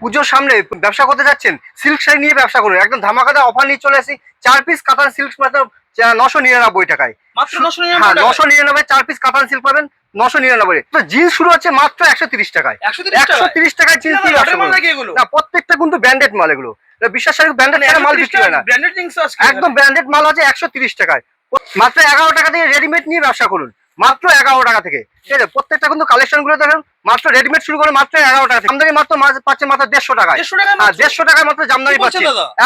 পুজোর সামনে ব্যবসা করতে যাচ্ছেন সিল্ক শাড়ি নিয়ে ব্যবসা করুন। একদম ধামাকাদা অফার নিয়ে চলে আসি। চার পিস কাতান সিল্ক মাত্র নশো নিরানব্বই টাকায়। নশো হ্যাঁ নিরানব্বই নশো নিরানব্বই চার পিস কাতান সিল্ক পাবেন নশো নিরানব্বই। তো জিন্স শুরু হচ্ছে মাত্র একশো তিরিশ টাকায়। একশো তিরিশ টাকায়? জিন্স দিয়ে না প্রত্যেকটা কিন্তু ব্র্যান্ডেড মাল এগুলো। বিশ্বাস ব্র্যান্ডেড মাল বিক্রি হয় না। একদম ব্র্যান্ডেড মাল আছে একশো তিরিশ টাকায়। মাত্র এগারো টাকা থেকে রেডিমেড নিয়ে ব্যবসা করুন। মাত্র এগারো টাকা থেকে। ঠিক আছে? প্রত্যেকটা কিন্তু কালেকশনগুলো দেখুন মাত্র রেডিমেড শুরু করে মাত্র এগারো টাকা থেকে। আমদানি মাত্র পাচ্ছে মাত্র দেড়শো টাকায়। দেড়শো টাকা দেড়শো টাকায় মাত্র জামদানি পাচ্ছে।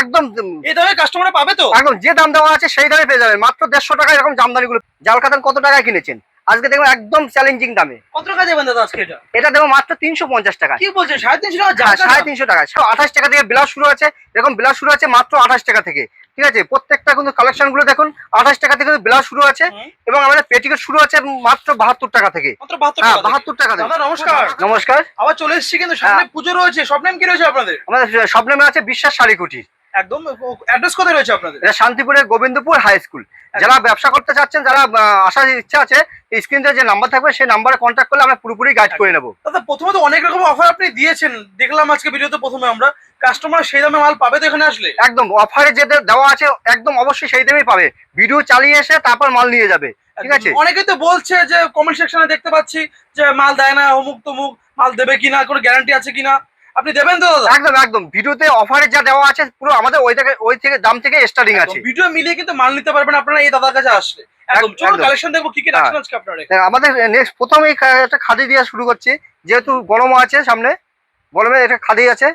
একদম এই দামে কাস্টমার পাবে তো? একদম যে দাম দেওয়া আছে সেই দামে পেয়ে যাবেন। মাত্র দেড়শো টাকায় এরকম জামদানি গুলো জাল কাতান কত টাকায় কিনেছেন? আজকে দেখবেন একদম চ্যালেঞ্জিং দামে। কত টাকা দেবেন দাদা আজকে এটা? এটা দেবো মাত্র তিনশো পঞ্চাশ টাকা। কি বলছেন সাড়ে তিনশো টাকা? হ্যাঁ, সাড়ে তিনশো টাকা আঠাশ টাকা থেকে ব্লাউজ শুরু আছে। এরকম ব্লাউজ শুরু আছে মাত্র আঠাশ টাকা থেকে। ঠিক আছে? প্রত্যেকটা কিন্তু কালেকশনগুলো দেখুন আঠাশ টাকা থেকে ব্লাউজ শুরু আছে এবং আমাদের পেটিকোট শুরু আছে মাত্র বাহাত্তর টাকা থেকে। বাহাত্তর হ্যাঁ টাকা দাদা নমস্কার। নমস্কার। আবার চলে এসেছি কিন্তু সামনে হ্যাঁ। পুজো রয়েছে। সব নাম কি রয়েছে আপনাদের? আমাদের সব স্বপ্নেমে আছে বিশ্বাস শাড়ি কুটির। একদম অ্যাড্রেস কোথায় রয়েছে আপনাদের? এটা শান্তিপুরের গোবিন্দপুর হাই স্কুল যারা ব্যবসা করতে চাচ্ছেন যারা আসার ইচ্ছা আছে স্ক্রিনে যে নাম্বার থাকবে সেই নাম্বারে কন্ট্যাক্ট করলে আমরা পুরোপুরি গাইড করে নেব। দাদা প্রথমে তো অনেক রকম অফার আপনি দিয়েছেন। দেখলাম আজকে ভিডিওতে প্রথমে আমরা। কাস্টমার সেই দামে মাল পাবে তো এখানে আসলে? একদম অফারে যে দেওয়া আছে একদম অবশ্যই সেই দামেই পাবে। ভিডিও চালিয়ে এসে তারপর মাল নিয়ে যাবে ঠিক আছে? অনেকে তো বলছে যে কমেন্ট সেকশনে দেখতে পাচ্ছি যে মাল দেয় না অমুক তমুক মাল দেবে কিনা কোনো গ্যারান্টি আছে কিনা? আপনি দেবেন তো দাদা? একদম একদম। ভিডিওতে অফারে যা দেওয়া আছে পুরো আমাদের ওই থেকে ওই থেকে দাম থেকে স্টার্টিং আছে। ভিডিও মিলিয়ে কিন্তু মাল নিতে পারবেন আপনারা এই দাদার কাছে আসলে। হ্যাঁ, আমাদের নেক্সট প্রথমেই খা- একটা খাদি দিয়ে শুরু করছি। যেহেতু গরম আছে সামনে গরমে এটা খাদি আছে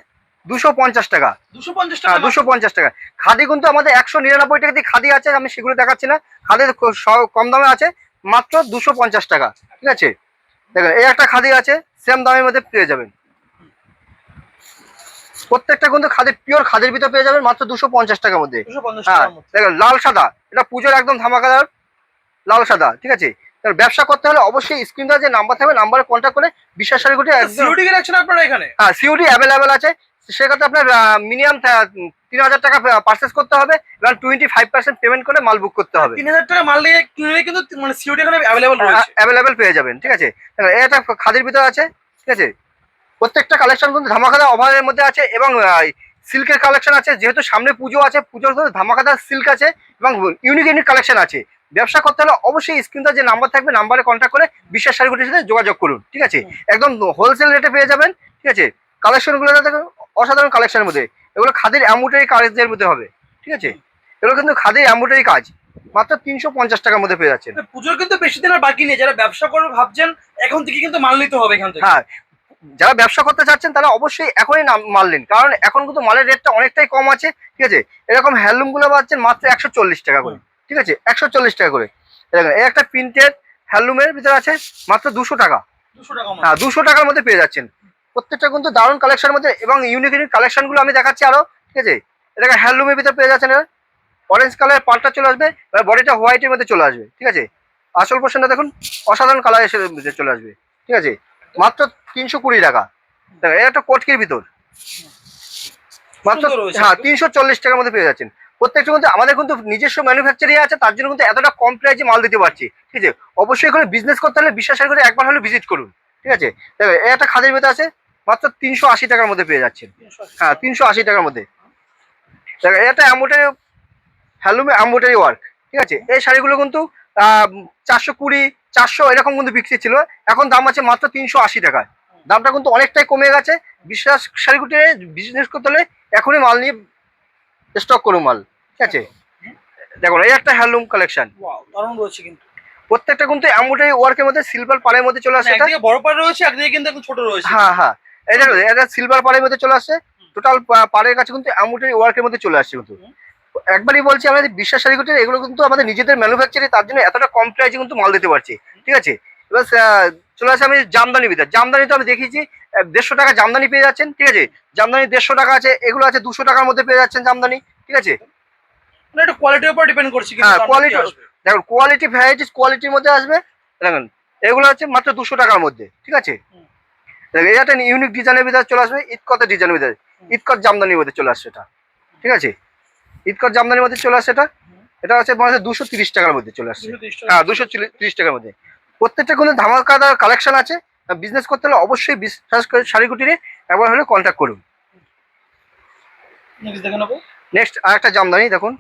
দুশো পঞ্চাশ টাকা। দুশো পঞ্চাশ হ্যাঁ টাকা দুশো পঞ্চাশ টাকা। খাদি কিন্তু আমাদের একশো নিরানব্বই টাকা দিয়ে খাদি আছে আমি সেগুলো দেখাচ্ছি না। খাদি কম দামে আছে মাত্র দুশো পঞ্চাশ টাকা। ঠিক আছে? দেখেন এই একটা খাদি আছে সেম দামের মধ্যে পেয়ে যাবেন। প্রত্যেকটা কিন্তু খাদির পিওর খাদের ভিতর পেয়ে যাবেন মাত্র দুশো পঞ্চাশ টাকার মধ্যে। হ্যাঁ দেখেন লাল সাদা। এটা পুজোর একদম ধামাকাদার লাল সাদা ঠিক আছে? ব্যবসা করতে হলে অবশ্যই স্ক্রিনটা যে নাম্বার থাকবে নাম্বারে কন্ট্যাক্ট করে বিশ্বাস রাখছেন আপনারা এখানে? হ্যাঁ অ্যাভেলেবেল আছে। সেক্ষেত্রে আপনার মিনিমাম তিন হাজার টাকা পারচেস করতে হবে এবং টোয়েন্টি ফাইভ পার্সেন্ট পেমেন্ট করে মাল বুক করতে হবে। তিন হাজার টাকা মাল নিয়ে কিনলে কিন্তু মানে সিউরিটি এখানে অ্যাভেলেবল অ্যাভেলেবেল পেয়ে যাবেন ঠিক আছে? এটা খাদির ভিতরে আছে ঠিক আছে? প্রত্যেকটা কালেকশন কিন্তু ধামাকাদা ওভারের মধ্যে আছে এবং সিল্কের কালেকশন আছে যেহেতু সামনে পুজো আছে পুজোর ধামাকাদা সিল্ক আছে এবং ইউনিক ইউনিক কালেকশন আছে। ব্যবসা করতে হলে অবশ্যই স্ক্রিনটা যে নাম্বার থাকবে নাম্বারে কন্ট্যাক্ট করে বিশ্বাস শাড়িগুটির সাথে যোগাযোগ করুন ঠিক আছে? একদম হোলসেল রেটে পেয়ে যাবেন ঠিক আছে? কালেকশনগুলো অসাধারণ কালেকশনের মধ্যে। এগুলো খাদির অ্যাম্বুটারি কাজের মধ্যে হবে ঠিক আছে? এগুলো কিন্তু খাদির অ্যাম্বুটারি কাজ মাত্র তিনশো পঞ্চাশ টাকার মধ্যে পেয়ে যাচ্ছেন। পুজোর কিন্তু বেশি দিন আর বাকি নেই যারা ব্যবসা করবে ভাবছেন এখন থেকে কিন্তু মাল নিতে হবে এখান থেকে। হ্যাঁ যারা ব্যবসা করতে চাচ্ছেন তারা অবশ্যই এখনই নাম মাল নিন কারণ এখন কিন্তু মালের রেটটা অনেকটাই কম আছে ঠিক আছে? এরকম হ্যান্ডলুমগুলো পাচ্ছেন মাত্র একশো চল্লিশ টাকা করে ঠিক আছে? একশো চল্লিশ টাকা করে। দেখেন, এই একটা প্রিন্টেড হ্যান্ডলুমের ভিতরে আছে মাত্র দুশো টাকা। হ্যাঁ দুশো টাকার মধ্যে পেয়ে যাচ্ছেন। প্রত্যেকটা কিন্তু দারুণ কালেকশনের মধ্যে এবং ইউনিক ইউনিক কালেকশনগুলো আমি দেখাচ্ছি আরও ঠিক আছে? এটাকে হ্যান্ডলুমের ভিতরে পেয়ে যাচ্ছেন অরেঞ্জ কালারের পাল্টা চলে আসবে এবার বডিটা হোয়াইটের মধ্যে চলে আসবে ঠিক আছে? আসল পোর্শনটা দেখুন অসাধারণ কালার এসে চলে আসবে ঠিক আছে? মাত্র তিনশো কুড়ি টাকা। এটা একটা কটকির ভিতর। মাত্র হ্যাঁ তিনশো চল্লিশ টাকার মধ্যে পেয়ে যাচ্ছেন। প্রত্যেকটা কিন্তু আমাদের কিন্তু নিজস্ব ম্যানুফ্যাকচারিং আছে তার জন্য কিন্তু এতটা কম প্রাইসে মাল দিতে পারছি। ঠিক আছে? অবশ্যই করে বিজনেস করতে হলে বিশ্বাসের করে একবার হলে ভিজিট করুন। ঠিক আছে? দেখো এই একটা খাদের ভিতরে আছে মাত্র তিনশো আশি টাকার মধ্যে পেয়ে যাচ্ছেন। হ্যাঁ তিনশো আশি টাকার মধ্যে। দেখো এটা অ্যাম্বোটারি হ্যালুমে অ্যাম্বোটারি ওয়ার্ক ঠিক আছে? এই শাড়িগুলো কিন্তু চারশো কুড়ি চারশো এরকম কিন্তু বিক্রি ছিল। এখন দাম আছে মাত্র তিনশো আশি টাকায়। দামটা কিন্তু অনেকটাই কমে গেছে। বিশ্বাস শাড়িগুলো বিজনেস করতে হলে এখনই মাল নিয়ে স্টক করুন মাল। ঠিক আছে? দেখুন এই একটা হ্যান্ডলুম কালেকশন দারুণ রয়েছে কিন্তু। প্রত্যেকটা কিন্তু অ্যাম্বোটারি ওয়ার্কের মধ্যে সিলভার পাড়ের মধ্যে চলে আসে এটা। বড় পাড় রয়েছে একদিকে কিন্তু ছোট রয়েছে। হ্যাঁ হ্যাঁ। এই দেখো এটা সিলভার পাড়ের মধ্যে চলে আসছে টোটাল পাড়ের কাছে কিন্তু অ্যাম্বোটারি ওয়ার্কের মধ্যে চলে আসছে কিন্তু। একবারই বলছি আমাদের বিশ্বাস শাড়িগুটি এগুলো কিন্তু আমাদের নিজেদের ম্যানুফ্যাকচারিং তার জন্য এতটা কম প্রাইসে কিন্তু মাল দিতে পারছি। ঠিক আছে? এবার চলে আসে আমি জামদানি ভিতরে জামদানি তো আমি দেখিয়েছি দেড়শো টাকা জামদানি পেয়ে যাচ্ছেন ঠিক আছে? জামদানি দেড়শো টাকা আছে এগুলো আছে দুশো টাকার মধ্যে পেয়ে যাচ্ছেন জামদানি ঠিক আছে? কোয়ালিটির উপর ডিপেন্ড করছে কিন্তু হ্যাঁ, দামটা কি quality- আসবে। দেখুন কোয়ালিটি ভ্যারাইটিস কোয়ালিটির মধ্যে আসবে দেখুন এগুলো হচ্ছে মাত্র দুশো টাকার মধ্যে ঠিক আছে। দেখুন এটা ইউনিক ডিজাইনের ভিতরে চলে আসবে ডিজাইনের ভিতরে ইটকত জামদানির মধ্যে চলে আসছে এটা ঠিক আছে? জামদানির মধ্যে চলে আসছে এটা এটা হচ্ছে মানে দুশো তিরিশ টাকার মধ্যে চলে আসছে। হ্যাঁ দুশো তিরিশ টাকার মধ্যে। প্রত্যেকটা কিন্তু ধামাকাদার কালেকশন আছে বিজনেস করতে হলে অবশ্যই বিশ্বাস করে শাড়িগুটি নিয়ে একবার হলে কন্ট্যাক্ট করুন। নেক্সট আর একটা জামদানি দেখুন।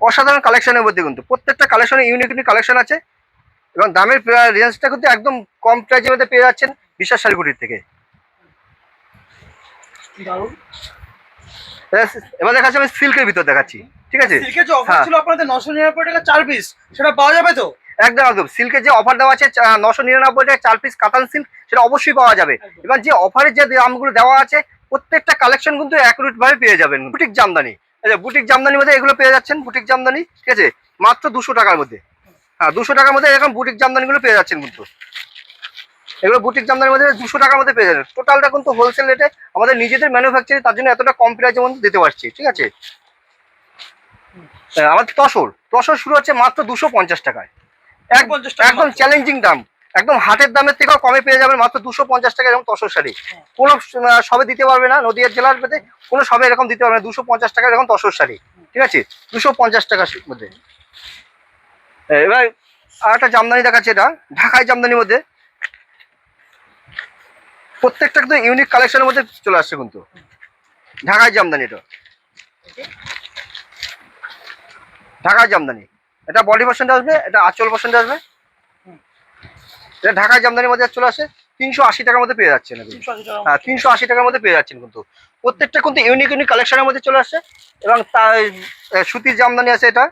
অসাধারণ কালেকশনের মধ্যে কিন্তু প্রত্যেকটা কালেকশনে ইউনিক ইউনিক কালেকশন আছে এবং দামের রেঞ্জটা কিন্তু একদম কম প্রাইজের মধ্যে পেয়ে যাচ্ছেন বিশ্বাস শাড়িগুটির থেকে। এবার দেখাচ্ছি আমি সিল্কের ভিতর দেখাচ্ছি ঠিক আছে? সিল্কের যে অফার হ্যাঁ। ছিল আপনাদের টাকা চার পিস সেটা পাওয়া যাবে তো? একদম একদম। সিল্কের যে অফার দেওয়া আছে নশো নিরানব্বই টাকা চার পিস কাতান সিল্ক সেটা অবশ্যই পাওয়া যাবে। এবার যে অফারের যে দামগুলো দেওয়া আছে প্রত্যেকটা কালেকশন কিন্তু অ্যাকুরেট ভাবে পেয়ে যাবেন বুটিক জামদানি। যে বুটিক জামদানির মধ্যে এগুলো পেয়ে যাচ্ছেন বুটিক জামদানি ঠিক আছে? মাত্র দুশো টাকার মধ্যে। হ্যাঁ দুশো টাকার মধ্যে এরকম বুটিক জামদানিগুলো পেয়ে যাচ্ছেন কিন্তু। এগুলো বুটিক জামদানির মধ্যে দুশো টাকার মধ্যে পেয়ে যাবেন। টোটালটা কিন্তু হোলসেল রেটে আমাদের নিজেদের ম্যানুফ্যাকচারিং তার জন্য এতটা কম প্রাইজের মধ্যে দিতে পারছি ঠিক আছে? হ্যাঁ, আমাদের তসর। তসর শুরু হচ্ছে মাত্র দুশো পঞ্চাশ টাকায়। এক- 250 টাকা একদম চ্যালেঞ্জিং দাম। একদম হাটের দামের থেকেও কমে পেয়ে যাবেন মাত্র দুশো পঞ্চাশ টাকা এরকম তসর শাড়ি। কোনো আহ, সবে দিতে পারবে না নদীয়া জেলার মধ্যে কোনো সবে এরকম দিতে পারবে না দুশো পঞ্চাশ টাকা এরকম তসর শাড়ি। ঠিক আছে? দুশো পঞ্চাশ টাকার মধ্যে। এবার আর একটা জামদানি দেখাচ্ছে এটা ঢাকায় জামদানির মধ্যে। প্রত্যেকটা কিন্তু ইউনিক কালেকশনের মধ্যে চলে আসছে কিন্তু। ঢাকায় জামদানি এটা। ঢাকায় জামদানি। এটা বডি পার্সেন্ট আসবে এটা আঁচল পার্সেন্ট আসবে। এটা ঢাকায় জামদানির মধ্যে চলে আসে তিনশো আশি টাকার মধ্যে পেয়ে যাচ্ছেন হ্যাঁ তিনশো আশি টাকার মধ্যে পেয়ে যাচ্ছেন কিন্তু। প্রত্যেকটা কিন্তু ইউনিক ইউনিক কালেকশনের মধ্যে চলে আসছে এবং তার সুতির জামদানি আছে এটা।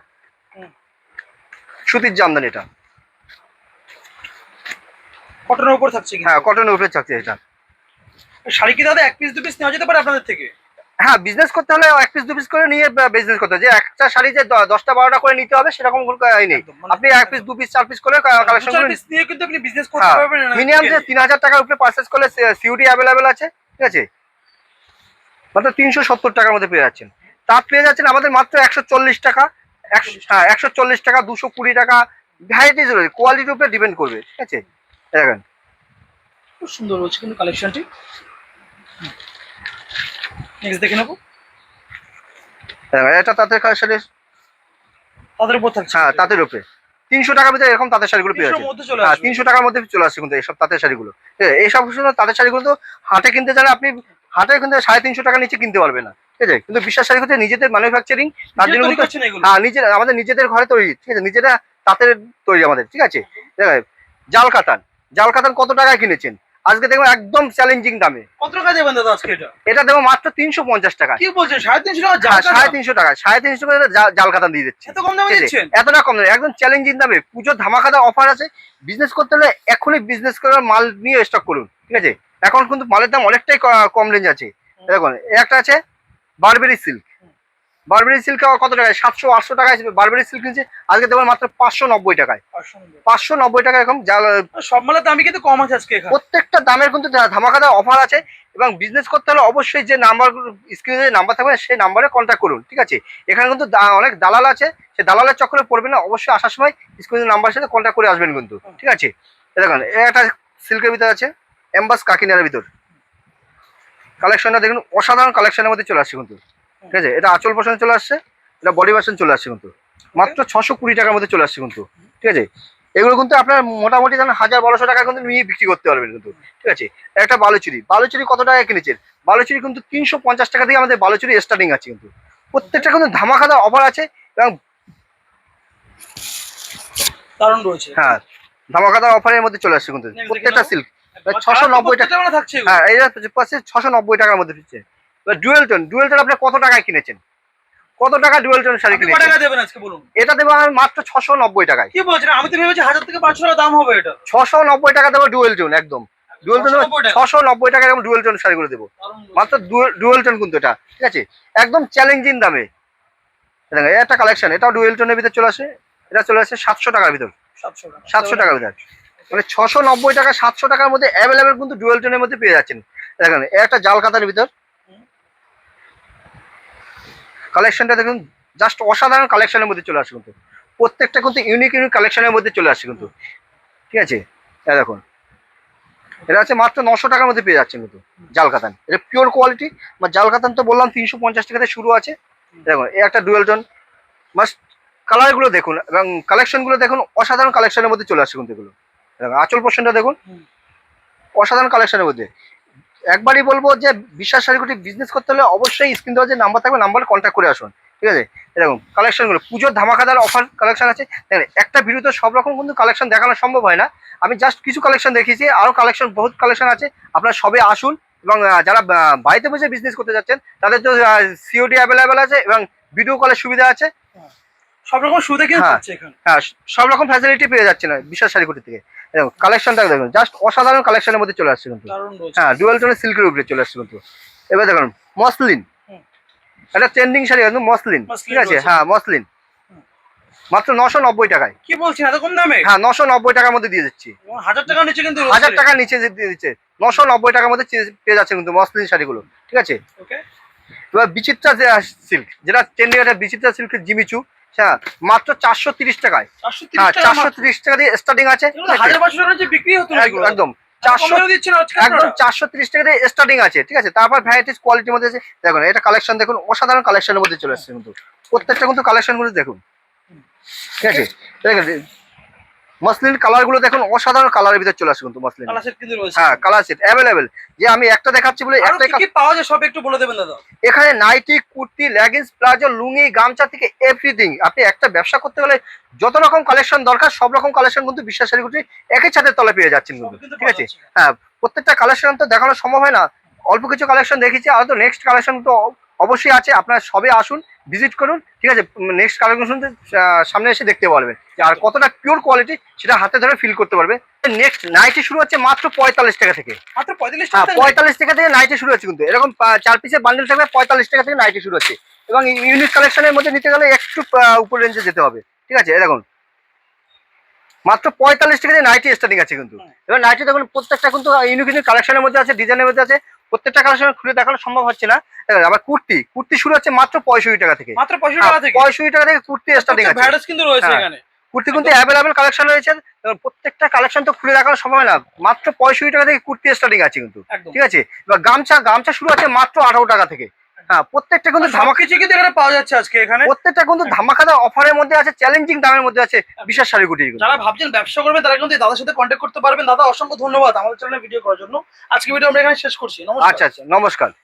সুতির জামদানি এটা। কটনের উপর থাকছে হ্যাঁ কটনের উপরে চাকরি এটা। শাড়ি কি দাদা এক পিস দু পিস নেওয়া যেতে পারে আপনাদের থেকে? হ্যাঁ বিজনেস করতে হলে এক পিস দু পিস করে নিয়ে বিজনেস করতে যে একটা শাড়ি যে দশটা বারোটা করে নিতে হবে সেরকম কোনো ই নেই। মানে- আপনি এক পিস দু পিস চার পিস করে কালেকশন করে নিয়ে কিন্তু আপনি বিজনেস করতে হ্যাঁ পারবেন মিনিমাম যে তিন হাজার টাকার উপরে পারচেস করলে সিউডি অ্যাভেলেবেল আছে ঠিক আছে? মাত্র তিনশো সত্তর টাকার মধ্যে পেয়ে যাচ্ছেন। তার পেয়ে যাচ্ছেন আমাদের মাত্র একশো চল্লিশ টাকা একশো হ্যাঁ একশো চল্লিশ টাকা দুশো কুড়ি টাকা। ভ্যারাইটিস রয়েছে কোয়ালিটির উপরে ডিপেন্ড করবে ঠিক আছে? দেখেন। খুব সুন্দর রয়েছে কিন্তু কালেকশনটি নেক্সট দেখে নেব। এটা তাঁতের শাড়ি তাদের উপর থাকছে। হ্যাঁ তাঁতের উপরে। তিনশো টাকার ভিতরে এরকম তাঁতের শাড়িগুলো পেয়ে যাচ্ছে হ্যাঁ তিনশো টাকার মধ্যে চলে আসছে কিন্তু এইসব তাঁতের শাড়িগুলো। এইসব তাঁতের শাড়িগুলো তো হাটে কিনতে গেলে আপনি হাটে কিন্তু সাড়ে তিনশো টাকা নিচে কিনতে পারবে না। ঠিক আছে? কিন্তু বিশ্বাস শাড়ি হচ্ছে নিজেদের ম্যানুফ্যাকচারিং তার জন্য হ্যাঁ নিজের আমাদের নিজেদের ঘরে তৈরি। ঠিক আছে? নিজেরা তাঁতের তৈরি আমাদের। ঠিক আছে? জাল কাতান। জাল কাতান কত টাকায় কিনেছেন? আজকে দেখবেন একদম চ্যালেঞ্জিং দামে। কত টাকা দেবেন দাদা আজকে এটা? এটা দেবো মাত্র তিনশো পঞ্চাশ টাকা কি বলছেন? সাড়ে তিনশো টাকা হ্যাঁ, সাড়ে তিনশো টাকা সাড়ে তিনশো জা- জাল কাতান দিয়ে দিচ্ছে। এত কম দামে? দিচ্ছেন? এতটা কম দামে। একদম চ্যালেঞ্জিং দামে। পুজোর ধামাকাদা অফার আছে। বিজনেস করতে হলে এখনই বিজনেস করে মাল নিয়ে স্টক করুন। ঠিক আছে? এখন কিন্তু মালের দাম অনেকটাই কম রেঞ্জ আছে। দেখুন একটা আছে বারবেরি সিল্ক বারবেরি সিল্ক কত টাকায়? সাতশো আটশো টাকায় বারবেরি সিল্ক কিনছে। আজকে দেবেন মাত্র পাঁচশো নব্বই টাকায়। পাঁচশো নব্বই। টাকা এরকম সব মালের দামই কিন্তু কম আছে আজকে প্রত্যেকটা দামের কিন্তু ধামাকাদার অফার আছে এবং বিজনেস করতে হলে অবশ্যই যে নাম্বার স্ক্রিনে যে নাম্বার থাকবে সেই নাম্বারে কন্ট্যাক্ট করুন ঠিক আছে? এখানে কিন্তু অনেক দালাল আছে সে দালালের চক্করে পড়বে না অবশ্যই আসার সময় স্ক্রিনের নাম্বার সাথে কন্ট্যাক্ট করে আসবেন কিন্তু ঠিক আছে? দেখুন একটা সিল্কের ভিতর আছে এম্বাস কাকিনার ভিতর। কালেকশনটা দেখুন অসাধারণ কালেকশনের মধ্যে চলে আসছে কিন্তু। ঠিক আছে? এটা আচল পোষণ চলে আসছে এটা বডি ভার্সন চলে আসছে কিন্তু। মাত্র ছশো কুড়ি টাকার মধ্যে চলে আসছে কিন্তু। ঠিক আছে? এগুলো কিন্তু আপনার মোটামুটি যেন হাজার বারোশো টাকা কিন্তু নিয়ে বিক্রি করতে পারবেন কিন্তু। ঠিক আছে? একটা বালুচুরি। বালুচুরি কত টাকা কিনেছেন? বালুচুরি কিন্তু তিনশো পঞ্চাশ টাকা দিয়ে আমাদের বালুচুরি স্টার্টিং আছে কিন্তু। প্রত্যেকটা কিন্তু ধামাখাদা অফার আছে এবং দারুণ রয়েছে। হ্যাঁ ধামাখাদা অফারের মধ্যে চলে আসছে কিন্তু। প্রত্যেকটা সিল্ক ছশো নব্বই টাকা। মানে থাকছে হ্যাঁ পাচ্ছে ছশো নব্বই টাকার মধ্যে এবার ডুয়েল টোন ডুয়েল টোন আপনি কত টাকায় কিনেছেন? কত টাকা ডুয়েল টোন শাড়ি কিনেছেন? টাকা দেবেন আজকে বলুন? এটা দেবো আমি মাত্র ছশো নব্বই টাকায়। কি বলছেন? আমি তো ভেবেছি হাজার থেকে পাঁচশো টাকা দাম হবে এটা। ছশো নব্বই টাকা দেবো ডুয়েল টোন একদম। ডুয়েল টোন 690 টাকা। এরকম ডুয়েল টোন শাড়িগুলো দেবো। মাত্র ডুয়েল টোন কিন্তু এটা ঠিক আছে? একদম চ্যালেঞ্জিং দামে। দেখেন, কালেকশন এটাও ডুয়েল টোনের ভিতর চলে আসে। এটা চলে আসে সাতশো টাকার ভিতর। টাকা। টাকার ভিতর। মানে ছশো নব্বই টাকা সাতশো টাকার মধ্যে অ্যাভেলেবেল কিন্তু ডুয়েল টোনের মধ্যে পেয়ে যাচ্ছেন। দেখেন একটা জাল কাতার ভিতর। কালেকশনটা দেখুন জাস্ট অসাধারণ কালেকশনের মধ্যে চলে আসে কিন্তু। প্রত্যেকটা কিন্তু ইউনিক ইউনিক কালেকশনের মধ্যে চলে আসে কিন্তু। ঠিক আছে? এই দেখুন। এটা হচ্ছে মাত্র নশো টাকার মধ্যে পেয়ে যাচ্ছেন কিন্তু জাল কাতান এটা পিওর কোয়ালিটি বা জাল কাতান তো বললাম তিনশো পঞ্চাশ টাকাতে শুরু আছে। দেখুন এ একটা ডুয়েল টোন মাস্ট কালারগুলো দেখুন এবং কালেকশনগুলো দেখুন অসাধারণ কালেকশনের মধ্যে চলে আসছে কিন্তু এগুলো। দেখুন আঁচল পোর্শনটা দেখুন। অসাধারণ কালেকশনের মধ্যে। একবারই বলব যে বিশ্বাস শাড়িগুটি বিজনেস করতে হলে অবশ্যই স্ক্রিন দেওয়া যে নাম্বার থাকবে নাম্বারে কন্ট্যাক্ট করে আসুন ঠিক আছে? এরকম কালেকশনগুলো পুজোর ধামাকাদার অফার কালেকশন আছে। দেখেন, একটা ভিডিওতে সব রকম কিন্তু কালেকশন দেখানো সম্ভব হয় না। আমি জাস্ট কিছু কালেকশন দেখিয়েছি আরও কালেকশন বহুত কালেকশন আছে। আপনারা সবে আসুন এবং যারা বাড়িতে বসে বিজনেস করতে যাচ্ছেন তাদের তো সিওডি অ্যাভেলেবেল আছে এবং ভিডিও কলের সুবিধা আছে। সব রকম সুবিধা কিন্তু হ্যাঁ। হ্যাঁ সব রকম ফ্যাসিলিটি পেয়ে যাচ্ছে না বিশ্বাস শাড়িগুটি থেকে। এরকম কালেকশনটা দেখুন জাস্ট অসাধারণ কালেকশনের মধ্যে চলে আসছে কিন্তু। হ্যাঁ ডুয়েল টোনের সিল্কের উপরে চলে আসছে কিন্তু। এবার দেখুন মসলিন। এটা ট্রেন্ডিং শাড়ি কিন্তু মসলিন। ঠিক আছে? হ্যাঁ মসলিন। মাত্র নশো নব্বই টাকায়। কি বলছেন এত কম দামে? হ্যাঁ নশো নব্বই টাকার মধ্যে দিয়ে দিচ্ছি। হাজার টাকার নিচে কিন্তু হাজার টাকার নিচে দিয়ে দিচ্ছে। নশো নব্বই টাকার মধ্যে পেয়ে যাচ্ছে কিন্তু মসলিন শাড়িগুলো। ঠিক আছে? এবার বিচিত্রা যে সিল্ক যেটা ট্রেন্ডিং একটা বিচিত্রা সিল্কের জিমিচু। হ্যাঁ মাত্র চারশো তিরিশ টাকায়। চারশো হ্যাঁ তিরিশ চারশো তিরিশ টাকা দিয়ে স্টার্টিং আছে একদম একদম। চারশো তিরিশ টাকা দিয়ে স্টার্টিং আছে ঠিক আছে? তারপর ভ্যারাইটিস কোয়ালিটির মধ্যে আছে দেখুন এটা কালেকশন দেখুন অসাধারণ কালেকশনের মধ্যে চলে আসছে কিন্তু। প্রত্যেকটা কিন্তু কালেকশনগুলো দেখুন। ঠিক আছে? মসলিন কালারগুলো দেখুন অসাধারণ কালারের ভিতরে চলে আসছে কিন্তু মসলিন কালার সেট কিন্তু রয়েছে। হ্যাঁ কালার সেট অ্যাভেলেবেল যে আমি একটা দেখাচ্ছি বলে আরও একটাই কি পাওয়া যায় সব একটু বলে দেবেন দাদা? এখানে nighty kurti leggings palazzo lungi গামছা থেকে এভরিথিং আপনি একটা ব্যবসা করতে গেলে যত রকম কালেকশন দরকার সব রকম কালেকশন কিন্তু বিশ্বাসের শাড়িগুটি একই সাথে তলে পেয়ে যাচ্ছেন কিন্তু। ঠিক আছে? হ্যাঁ প্রত্যেকটা কালেকশন তো দেখানো সম্ভব হয় না। অল্প কিছু কালেকশন দেখেছি আর তো নেক্সট কালেকশন তো অবশ্যই আছে। আপনারা সবে আসুন ভিজিট করুন ঠিক আছে? নেক্সট কালেকশন সামনে এসে দেখতে পারবেন আর কতটা পিওর কোয়ালিটি সেটা হাতে ধরে ফিল করতে পারবে। নেক্সট নাইটি শুরু হচ্ছে মাত্র পঁয়তাল্লিশ টাকা থেকে। মাত্র পঁয়তাল্লিশ হ্যাঁ টাকা পঁয়তাল্লিশ টাকা থেকে নাইটি শুরু হচ্ছে কিন্তু। এরকম চার পিসের বান্ডেল থাকবে পঁয়তাল্লিশ টাকা থেকে নাইটি শুরু হচ্ছে। এবং ইউনিক কালেকশনের মধ্যে নিতে গেলে একটু উপর রেঞ্জে যেতে হবে। ঠিক আছে? এরকম। মাত্র পঁয়তাল্লিশ টাকা দিয়ে নাইটি স্টার্টিং আছে কিন্তু। এবার নাইটি দেখুন প্রত্যেকটা কিন্তু ইউনিক ইউনিক কালেকশনের মধ্যে আছে ডিজাইনের মধ্যে আছে। প্রত্যেকটা কালেকশন খুলে দেখানো সম্ভব হচ্ছে না। আবার কুর্তি। কুর্তি শুরু হচ্ছে মাত্র পঁয়ষট্টি টাকা থেকে। মাত্র পঁয়ষট্টি হ্যাঁ, টাকা থেকে? পঁয়ষট্টি টাকা থেকে কুর্তি স্টার্টিং আছে। কিন্তু রয়েছে হ্যাঁ। এখানে। কুর্তি কিন্তু অ্যাভেলেবেল কালেকশন রয়েছে। প্রত্যেকটা কালেকশন তো খুলে দেখানো সময় না। মাত্র পঁয়ষট্টি টাকা থেকে কুর্তি স্টার্টিং আছে কিন্তু। ঠিক আছে? এবার গামছা গামছা শুরু আছে মাত্র আঠারো টাকা থেকে। হ্যাঁ প্রত্যেকটা কিন্তু ধামাকা কিন্তু এখানে পাওয়া যাচ্ছে আজকে এখানে। প্রত্যেকটা কিন্তু ধামাকাদার অফারের মধ্যে আছে চ্যালেঞ্জিং দামের মধ্যে আছে বিশাল সারি শাড়িগুটি যারা ভাবছেন ব্যবসা করবে তারা কিন্তু দাদার সাথে কন্ট্যাক্ট করতে পারবেন। দাদা অসংখ্য ধন্যবাদ আমাদের চ্যানেলে ভিডিও করার জন্য। আজকে ভিডিও আমরা এখানে শেষ করছি। নমস্কার। আচ্ছা আচ্ছা নমস্কার।